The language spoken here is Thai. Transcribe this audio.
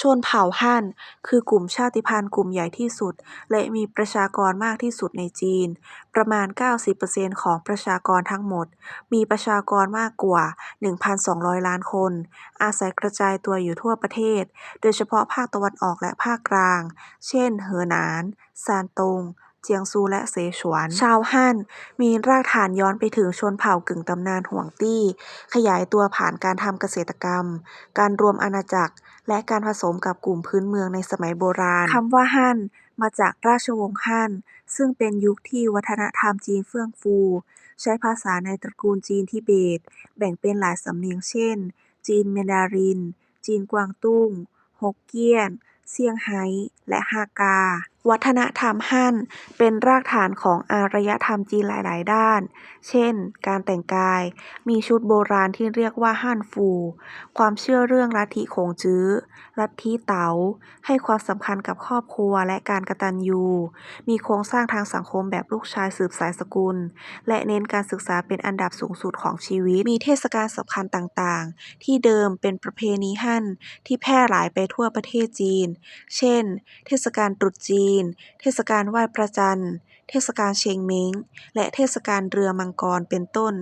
ชนเผ่าฮั่น คือกลุ่มชาติพันธุ์กลุ่มใหญ่ที่สุด และมีประชากรมากที่สุดในจีน ประมาณ 90%ของประชากรทั้งหมด มีประชากรมากกว่า 1,200 ล้านคน อาศัยกระจายตัวอยู่ทั่วประเทศ โดยเฉพาะภาคตะวันออกและภาคกลาง เช่น เหอหนาน ซานตง เจียงซูและเสฉวน ชาวฮั่นมีรากฐานย้อนไปถึงชนเผ่ากึ่งตำนานฮวงตี้ ขยายตัวผ่านการทำเกษตรกรรม การรวมอาณาจักร และการผสมกับกลุ่มพื้นเมืองในสมัยโบราณคำว่าฮั่นมาจากราชวงศ์ฮั่นซึ่งเป็นยุคที่วัฒนธรรมจีนเฟื่องฟู ใช้ภาษาในตระกูลจีนทิเบต แบ่งเป็นหลายสำเนียงเช่น จีนแมนดาริน จีนกวางตุ้ง ฮกเกี้ยน เซี่ยงไฮ้ และฮากา วัฒนธรรมฮั่นเป็นรากฐานของอารยธรรมจีนหลาย ๆ ด้าน เช่น การแต่งกาย มีชุดโบราณที่เรียกว่าฮั่นฟู ความเชื่อเรื่องลัทธิขงจื้อ ลัทธิเต๋า ให้ความสำคัญกับครอบครัวและการกตัญญู มีโครงสร้างทางสังคมแบบลูกชายสืบสายสกุล และเน้นการศึกษาเป็นอันดับสูงสุดของชีวิต มีเทศกาลสำคัญต่าง ๆ ที่เดิมเป็นประเพณีฮั่นที่แพร่หลายไปทั่วประเทศจีน เช่น เทศกาลตรุษจีนจีน เทศกาลไหว้พระจันทร์ เทศกาลเชงเม้ง และเทศกาลเรือมังกร เป็นต้น